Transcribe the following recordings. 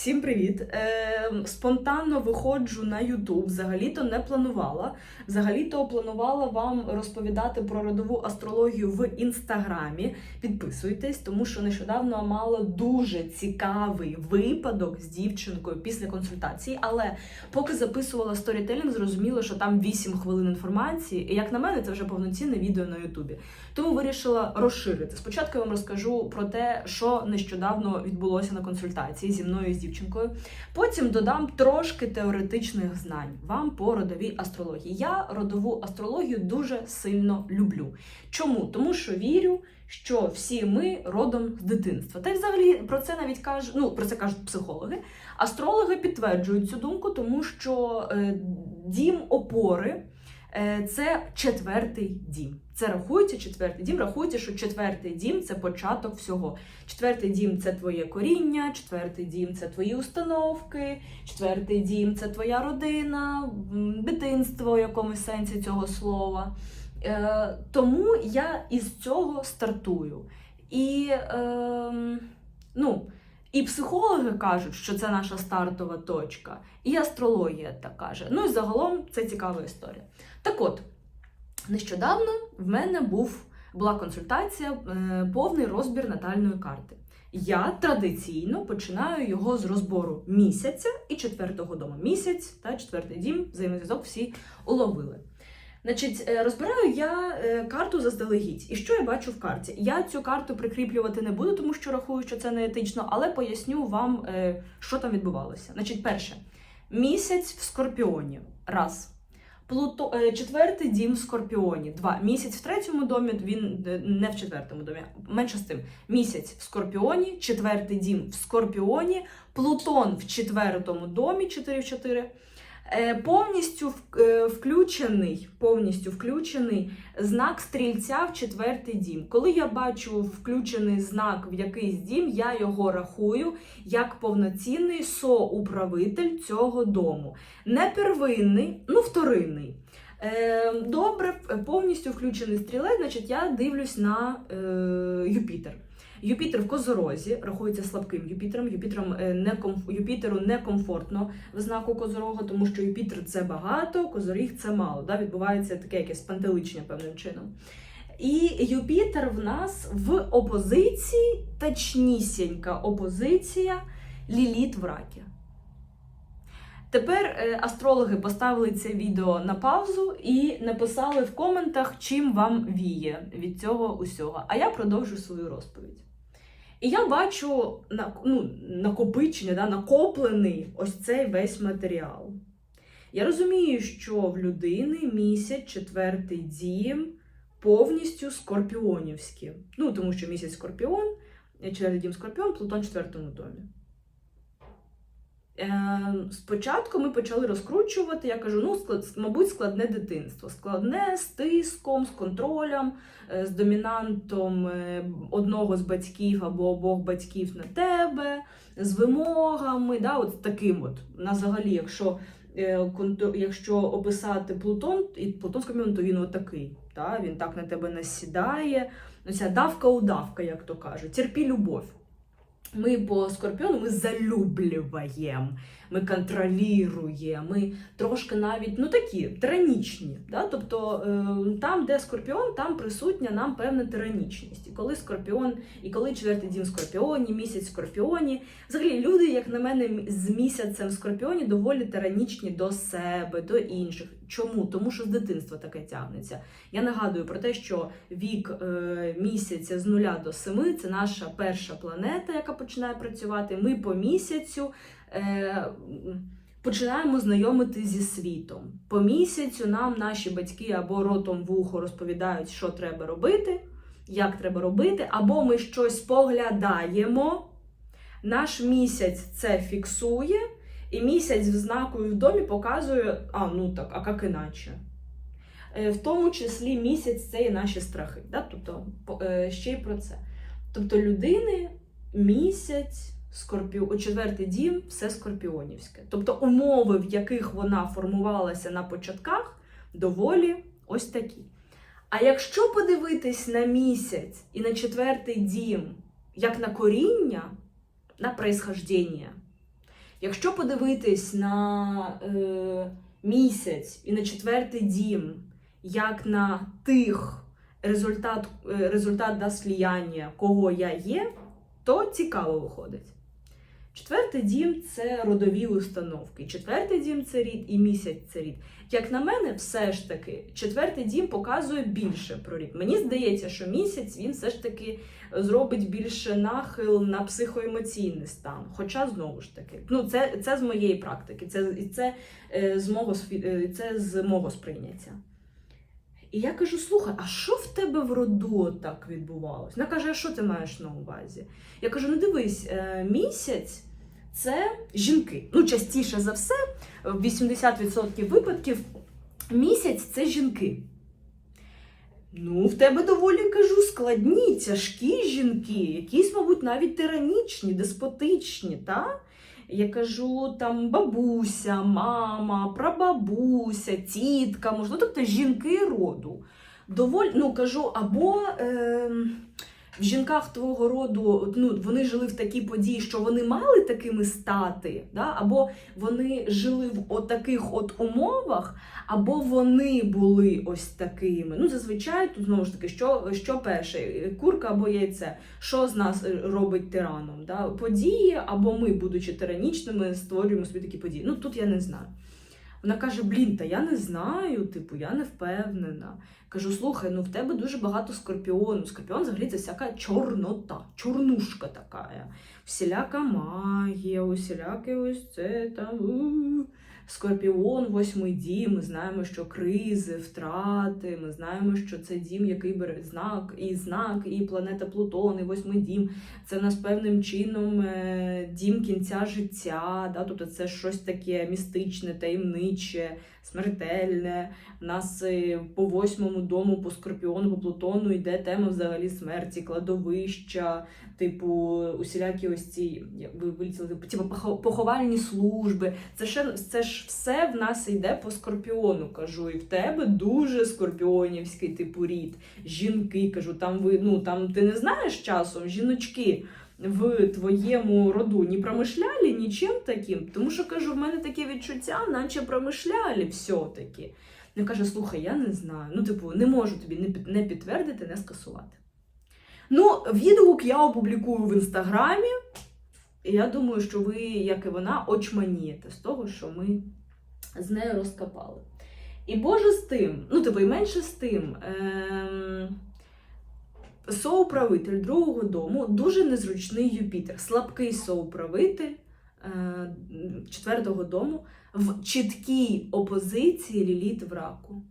Всім привіт! Е, спонтанно виходжу на Ютуб. Взагалі-то не планувала. Взагалі-то планувала вам розповідати про родову астрологію в інстаграмі. Підписуйтесь, тому що нещодавно мала дуже цікавий випадок з дівчинкою після консультації. Але поки записувала сторітелінг, зрозуміла, що там 8 хвилин інформації. І як на мене, це вже повноцінне відео на Ютубі. Тому вирішила розширити. Спочатку я вам розкажу про те, що нещодавно відбулося на консультації зі мною з дівчинкою. Потім додам трошки теоретичних знань вам по родовій астрології. Я родову астрологію дуже сильно люблю. Чому? Тому що вірю, що всі ми родом з дитинства. Та й взагалі про це навіть кажуть, ну про це кажуть психологи. Астрологи підтверджують цю думку, тому що е, дім опори. Е, Це четвертий дім. Це рахується четвертий дім. Рахується, що четвертий дім це початок всього. Четвертий дім це твоє коріння, четвертий дім це твої установки, четвертий дім це твоя родина, дитинство в якомусь сенсі цього слова. Е, Тому я із цього стартую. І е, ну, і психологи кажуть, що це наша стартова точка, і астрологія так каже. Ну і загалом це цікава історія. Так от, нещодавно в мене був, була консультація, е, повний розбір натальної карти. Я традиційно починаю його з розбору місяця і четвертого дому. Місяць та четвертий дім, взаємозв'язок всі уловили. Значить, е, розбираю я е, карту заздалегідь. І що я бачу в карті? Я цю карту прикріплювати не буду, тому що рахую, що це не етично, але поясню вам, е, що там відбувалося. Значить, перше, місяць в Скорпіоні. Раз. Плуто... Четвертий дім в Скорпіоні. Два. Місяць в третьому домі, він не в четвертому домі. Менше з тим. Місяць в Скорпіоні, четвертий дім в Скорпіоні, Плутон в четвертому домі, 4 в 4. Е, Повністю е, включений, повністю включений знак стрільця в четвертий дім. Коли я бачу включений знак в якийсь дім, я його рахую як повноцінний соуправитель цього дому. Не первинний, ну вторинний. Е, добре, повністю включений стрілець, значить я дивлюсь на Юпітер. Юпітер в Козорозі рахується слабким Юпітером. Юпітером е, не. Юпітеру некомфортно в знаку Козорога, тому що Юпітер це багато, Козоріг це мало. Да? Відбувається таке якесь пантеличення певним чином. І Юпітер в нас в опозиції, точнісінька опозиція Ліліт в ракі. Тепер е, астрологи поставили це відео на паузу і написали в коментах, чим вам віє від цього усього. А я продовжу свою розповідь. І я бачу ну, накопичення, да, накоплений ось цей весь матеріал. Я розумію, що в людини місяць четвертий дім повністю скорпіонівські. Ну, тому що місяць скорпіон, четвертий дім скорпіон, Плутон в четвертому домі. Е, спочатку ми почали розкручувати. Я кажу, ну, склад, мабуть, складне дитинство. Складне з тиском, з контролем, е, з домінантом е, одного з батьків або обох батьків на тебе, з вимогами. Да, от таким от. На якщо, е, якщо описати Плутон, і Плутон Скорпіон, то він отакий. Да, він так на тебе насідає. Оця давка-удавка, як то кажуть, терпі любов. Ми по скорпіону ми залюблюємо, ми контролюємо, ми трошки навіть ну такі тиранічні. Да? Тобто е, там, де скорпіон, там присутня нам певна тиранічність. І коли скорпіон, і коли четвертий дім скорпіоні, місяць скорпіоні, взагалі люди, як на мене, з місяцем в скорпіоні доволі тиранічні до себе, до інших. Чому? Тому що з дитинства таке тягнеться. Я нагадую про те, що вік е, місяця з нуля до семи це наша перша планета, яка починає працювати. Ми по місяцю е, починаємо знайомити зі світом. По місяцю нам наші батьки або ротом в розповідають, що треба робити, як треба робити, або ми щось поглядаємо. Наш місяць це фіксує, і місяць в знаку в домі показує, а ну так, а як іначе? Е, В тому числі місяць це і наші страхи. Да? Тобто е, ще й про це. Тобто людини місяць, скорпіо... четвертий дім все скорпіонівське. Тобто умови, в яких вона формувалася на початках, доволі ось такі. А якщо подивитись на місяць і на четвертий дім, як на коріння, на происхождення, Якщо подивитись на е, місяць і на четвертий дім, як на тих результат, е, результат да, сліяння, кого я є, то цікаво виходить. Четвертий дім це родові установки. Четвертий дім це рід і місяць це рід. Як на мене, все ж таки, четвертий дім показує більше про рід. Мені здається, що місяць він все ж таки зробить більше нахил на психоемоційний стан. Хоча знову ж таки, ну це, це з моєї практики, це, це, е, з мого, е, це з мого сприйняття. І я кажу: слухай, а що в тебе в роду так відбувалось? Вона каже, а що ти маєш на увазі? Я кажу: ну дивись, е, місяць це жінки. Ну, частіше за все, 80% випадків місяць це жінки. Ну, в тебе доволі кажу складні, тяжкі жінки, якісь, мабуть, навіть тиранічні, деспотичні, та? Я кажу, там бабуся, мама, прабабуся, тітка, можливо, тобто жінки роду. Доволь, ну кажу, або е, в жінках твого роду ну, вони жили в такій події, що вони мали такими стати, да? або вони жили в от таких от умовах, або вони були ось такими. Ну, зазвичай тут знову ж таки, що, що перше, курка або яйце. Що з нас робить тираном? Да? Події, або ми, будучи тиранічними, створюємо собі такі події. Ну тут я не знаю. Вона каже: блін, та я не знаю, типу, я не впевнена. Кажу, слухай, ну в тебе дуже багато скорпіону. Скорпіон взагалі це всяка чорнота, чорнушка така. Всіляка магія, усіляке ось це там. Скорпіон, восьмий дім. Ми знаємо, що кризи, втрати. Ми знаємо, що це дім, який бере знак, і знак, і планета Плутон, і восьмий дім. Це нас певним чином е, дім кінця життя. Да? Тобто це щось таке містичне, таємниче, смертельне. У нас е, по восьмому дому, по скорпіону, по Плутону йде тема взагалі смерті, кладовища, типу, усілякі ось ці, вилетіли, типу поховальні служби. Це ще це ж все в нас йде по скорпіону. Кажу, і в тебе дуже скорпіонівський типу рід. Жінки кажу, там ви ну там ти не знаєш часом жіночки. В твоєму роду не промишляли нічим таким, тому що кажу, в мене таке відчуття, наче промишляли все-таки. Він каже: слухай, я не знаю. Ну, типу, не можу тобі не підтвердити, не скасувати. Ну, відгук я опублікую в інстаграмі. І я думаю, що ви, як і вона, очманієте з того, що ми з нею розкопали. І Боже з тим, ну, типу, і менше з тим. Ем... Соуправитель другого дому дуже незручний Юпітер, слабкий соуправитель е, четвертого дому в чіткій опозиції Ліліт в раку.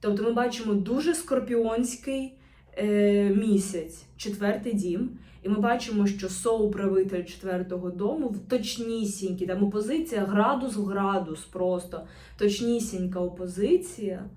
Тобто ми бачимо дуже скорпіонський е, місяць, четвертий дім, і ми бачимо, що соуправитель четвертого дому в точнісінькій, там опозиція градус в градус, просто точнісінька опозиція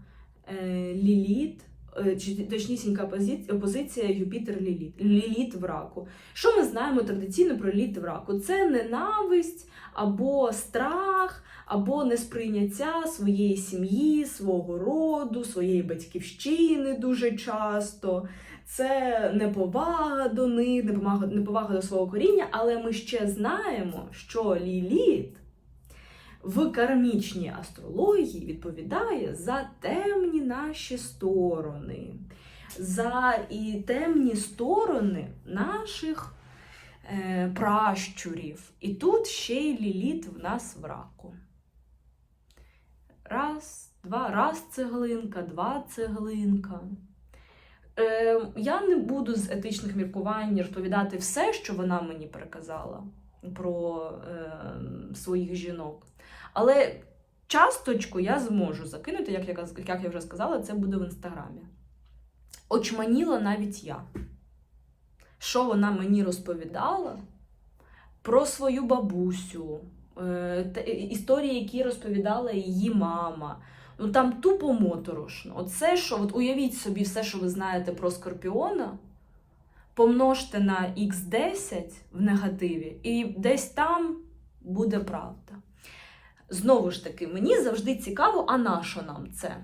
е, Ліліт. Е, Точнісінька опозиція Юпітер Ліліт, Ліліт в раку. Що ми знаємо традиційно про Ліліт в раку? Це ненависть або страх, або несприйняття своєї сім'ї, свого роду, своєї батьківщини дуже часто. Це неповага до них, неповага до свого коріння, але ми ще знаємо, що Ліліт в кармічній астрології відповідає за темні наші сторони, за і темні сторони наших е, пращурів. І тут ще й ліліт в нас в раку. Раз, два, раз цеглинка, два цеглинка. Е, я не буду з етичних міркувань розповідати все, що вона мені переказала про е, своїх жінок. Але часточку я зможу закинути, як я, як я вже сказала, це буде в інстаграмі. Очманіла навіть я. Що вона мені розповідала про свою бабусю, е, історії, які розповідала її мама. Ну там тупо моторошно. Оце, що, от уявіть собі все, що ви знаєте про Скорпіона, помножте на x10 в негативі, і десь там буде правда. Знову ж таки, мені завжди цікаво, а на що нам це?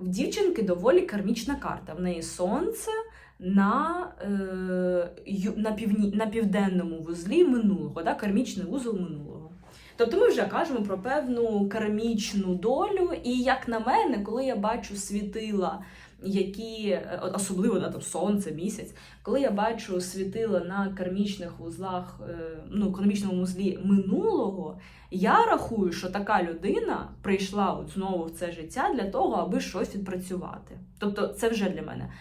В дівчинки доволі кармічна карта. В неї сонце на, е, на, півні, на південному вузлі минулого, да, кармічний вузол минулого. Тобто ми вже кажемо про певну кармічну долю, і як на мене, коли я бачу світила, які е, особливо да, там, сонце, місяць, коли я бачу світила на кармічних вузлах, е, ну, кармічному вузлі минулого, я рахую, що така людина прийшла от знову в це життя для того, аби щось відпрацювати. Тобто, це вже для мене.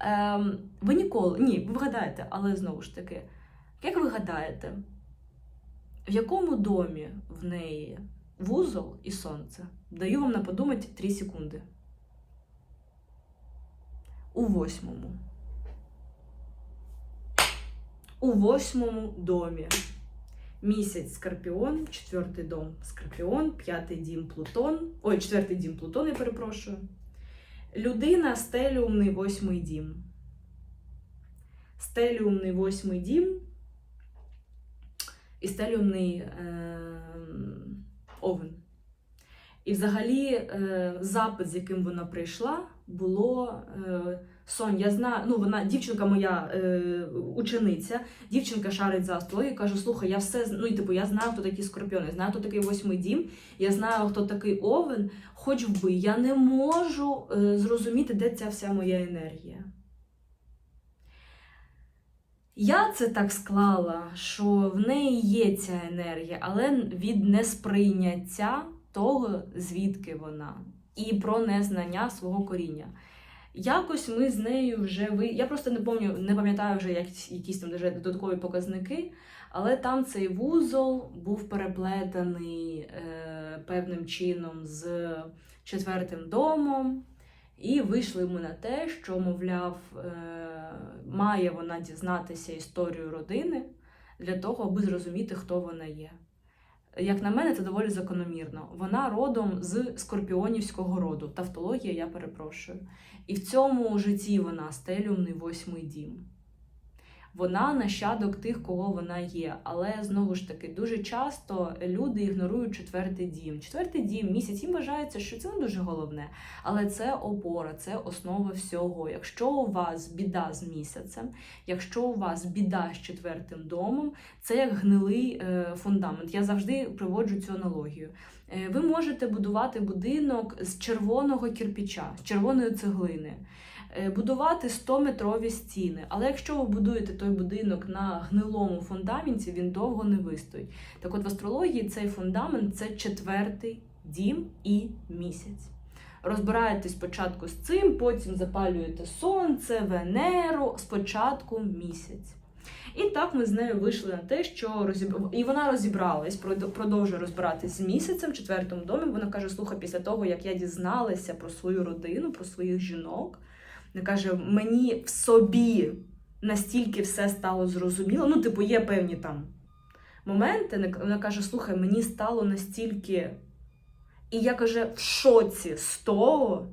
Ем, ви ніколи, ні, ви вгадаєте, але знову ж таки, як ви гадаєте, в якому домі в неї вузол і сонце? Даю вам на подумати 3 секунди. У восьмому. У восьмому домі. Місяць Скорпіон, четвертий дом Скорпіон, п'ятий дім Плутон. Ой, четвертий дім Плутон, я перепрошую. Людина стеліумний восьмий дім. Стеліумний восьмий дім і стеліумний е, овен. І взагалі е, запит, з яким вона прийшла, було е, Сонь, я знаю, ну вона дівчинка моя е, учениця, дівчинка шарить за астрологію, каже: слухай, я все ну і типу, я знаю, хто такі скорпіони, знаю, хто такий восьмий дім, я знаю, хто такий овен, хоч би я не можу е, зрозуміти, де ця вся моя енергія. Я це так склала, що в неї є ця енергія, але від несприйняття того, звідки вона, і про незнання свого коріння. Якось ми з нею вже ви. Я просто не пам'ятаю, не пам'ятаю вже як, якісь там даже додаткові показники, але там цей вузол був переплетений е, певним чином з четвертим домом. І вийшли ми на те, що, мовляв, е, має вона дізнатися історію родини для того, аби зрозуміти, хто вона є. Як на мене, це доволі закономірно. Вона родом з скорпіонівського роду. Тавтологія, я перепрошую. І в цьому житті вона стелюмний восьмий дім. Вона нащадок тих, кого вона є. Але знову ж таки, дуже часто люди ігнорують четвертий дім. Четвертий дім, місяць їм вважається, що це не дуже головне. Але це опора, це основа всього. Якщо у вас біда з місяцем, якщо у вас біда з четвертим домом, це як гнилий е, фундамент. Я завжди приводжу цю аналогію. Е, ви можете будувати будинок з червоного кірпіча, з червоної цеглини. Е, Будувати 100-метрові стіни, але якщо ви будуєте той будинок на гнилому фундаменті, він довго не вистоїть. Так от в астрології цей фундамент це четвертий дім і місяць. Розбираєтесь спочатку з цим, потім запалюєте сонце, Венеру, спочатку місяць. І так ми з нею вийшли на те, що розіб... і вона розібралась, продовжує розбиратись з місяцем четвертому домі. Вона каже: слухай, після того, як я дізналася про свою родину, про своїх жінок, вона каже, мені в собі настільки все стало зрозуміло. Ну, типу, є певні там моменти. Вона каже: слухай, мені стало настільки. І я каже, в шоці з того,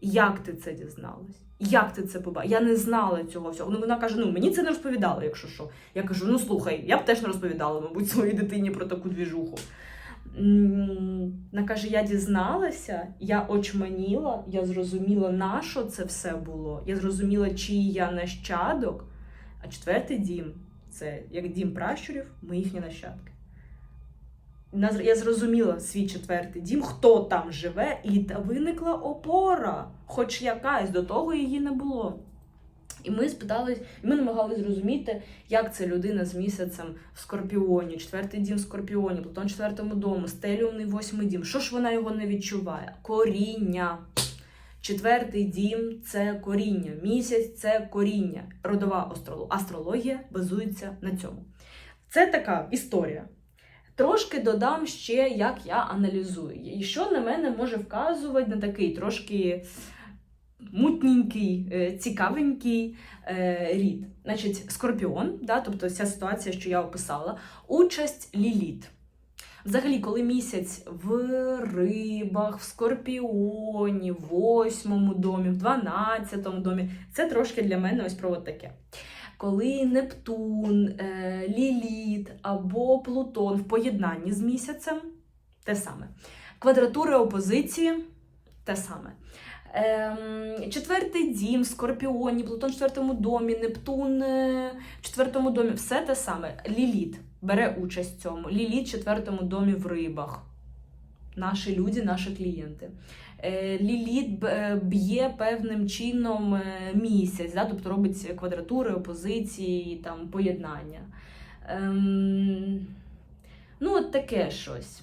як ти це дізналась? Як ти це побачила? Я не знала цього всього. Ну, вона каже: ну мені це не розповідали, якщо що. Я кажу: ну слухай, я б теж не розповідала, мабуть, своїй дитині про таку двіжуху. Вона каже: я дізналася, я очманіла, я зрозуміла, на що це все було. Я зрозуміла, чий я нащадок. А четвертий дім це як дім пращурів, ми їхні нащадки. Я зрозуміла свій четвертий дім, хто там живе, і виникла опора, хоч якась, до того її не було. І ми спитались, і ми намагалися зрозуміти, як це людина з місяцем в Скорпіоні, четвертий дім в Скорпіоні, Плутон четвертому дому, стеліумний восьмий дім. Що ж вона його не відчуває? Коріння. Четвертий дім це коріння. Місяць це коріння. Родова астрологія базується на цьому. Це така історія. Трошки додам ще, як я аналізую. І що на мене може вказувати на такий трошки мутненький, е, цікавенький е, рід. Значить, скорпіон, да, тобто ця ситуація, що я описала, участь ліліт. Взагалі, коли місяць в рибах, в скорпіоні, в восьмому домі, в дванадцятому домі, це трошки для мене ось про таке. Коли Нептун, е, Ліліт або Плутон в поєднанні з місяцем те саме. Квадратури опозиції те саме. Ем, четвертий дім, Скорпіоні, Плутон в четвертому домі, Нептун е, в четвертому домі. Все те саме. Ліліт бере участь в цьому. Ліліт в четвертому домі в рибах. Наші люди, наші клієнти. Е, Ліліт е, б'є певним чином місяць, да? тобто робить квадратури, опозиції, там, поєднання. Ем, ну, от таке щось.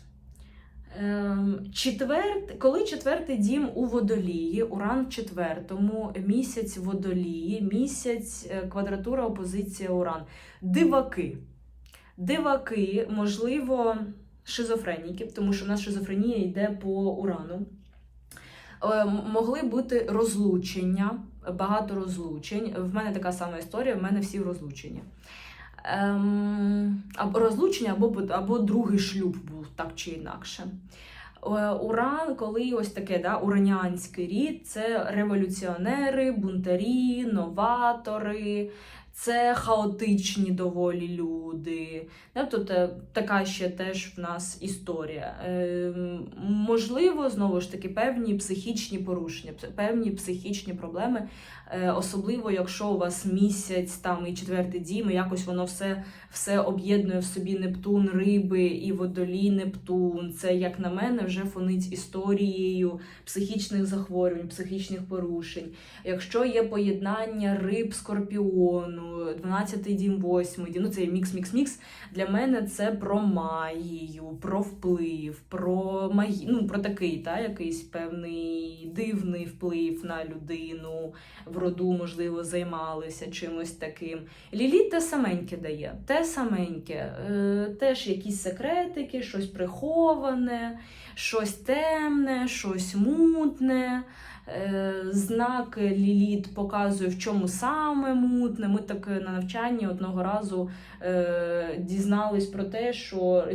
Ем, четверт, коли четвертий дім у водолії, уран в четвертому, місяць водолії, місяць е, квадратура, опозиція уран. Диваки. Диваки, можливо, шизофреніки, тому що в нас шизофренія йде по урану. Е, Могли бути розлучення, багато розлучень. В мене така сама історія, в мене всі розлучення. Ем, або розлучення, або, або другий шлюб був так чи інакше. Е, Уран, коли ось таке, да, уранянський рід, це революціонери, бунтарі, новатори, це хаотичні доволі люди. Тобто така ще теж в нас історія. Ем, можливо, знову ж таки, певні психічні порушення, певні психічні проблеми, е, особливо якщо у вас місяць там і четвертий дім, і якось воно все, все об'єднує в собі Нептун, риби і водолій Нептун. Це, як на мене, вже фонить історією психічних захворювань, психічних порушень. Якщо є поєднання риб скорпіону, 12 дім, 8 дім, ну це мікс-мікс-мікс. Для мене це про магію, про вплив, про магі... ну, про такий та, якийсь певний дивний вплив на людину, в роду, можливо, займалися чимось таким. Ліліт те саменьке дає, те саменьке, е, теж якісь секретики, щось приховане, щось темне, щось мутне. Е, Знак Ліліт показує, в чому саме мутне. Ми так на навчанні одного разу е, дізнались про те, що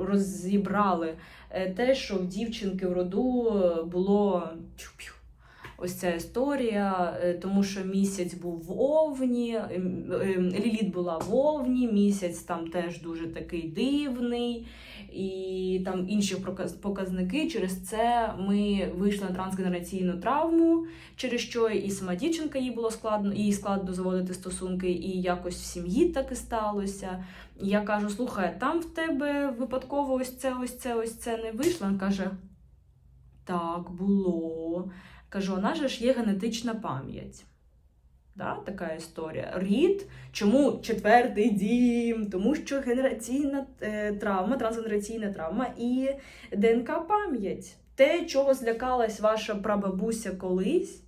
розібрали, е, те, що в дівчинки в роду е, було. Ось ця історія, е, тому що місяць був в Овні, ем, ем, Ліліт була в Овні, місяць там теж дуже такий дивний. І там інші показники. Через це ми вийшли на трансгенераційну травму, через що і сама дівчинка їй було складно, їй складно заводити стосунки, і якось в сім'ї так і сталося. Я кажу: слухай, там в тебе випадково ось це, ось це, ось це не вийшло. Він каже: Так, було. Кажу, у нас же ж є генетична пам'ять. Да, така історія. Рід, чому четвертий дім? Тому що генераційна е, травма, трансгенераційна травма і ДНК пам'ять. Те, чого злякалась ваша прабабуся колись,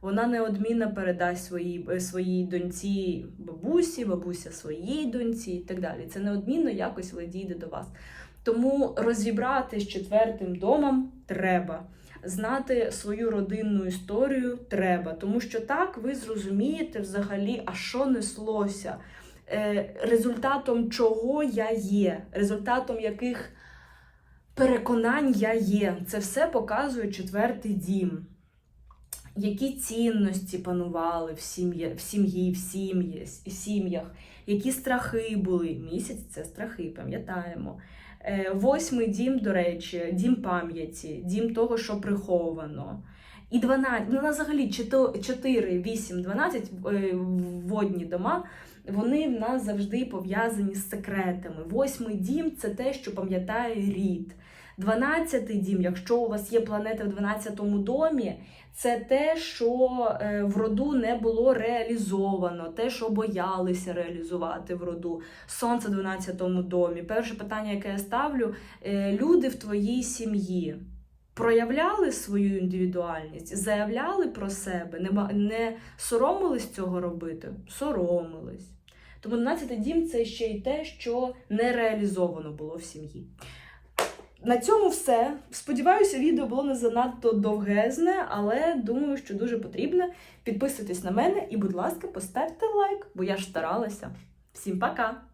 вона неодмінно передасть своїй, е, своїй доньці бабусі, бабуся своїй доньці і так далі. Це неодмінно якось дійде до вас. Тому розібрати з четвертим домом треба. Знати свою родинну історію треба, тому що так ви зрозумієте взагалі, а що неслося, е, результатом чого я є, результатом яких переконань я є. Це все показує четвертий дім. Які цінності панували в сім'ї, в сім'ї, в сім'ях, які страхи були. Місяць це страхи, пам'ятаємо. Е, Восьмий дім, до речі, дім пам'яті, дім того, що приховано. І 12, ну, взагалі 4, 8, 12 е, водні дома, вони в нас завжди пов'язані з секретами. Восьмий дім це те, що пам'ятає рід. Дванадцятий дім, якщо у вас є планета в 12-му домі, це те, що е, в роду не було реалізовано, те, що боялися реалізувати в роду. Сонце в 12-му домі. Перше питання, яке я ставлю: е, люди в твоїй сім'ї проявляли свою індивідуальність, заявляли про себе, не, не соромились цього робити? Соромились. Тому 12-й дім це ще й те, що не реалізовано було в сім'ї. На цьому все. Сподіваюся, відео було не занадто довгезне, але думаю, що дуже потрібне. Підписуйтесь на мене і, будь ласка, поставте лайк, бо я ж старалася. Всім пока!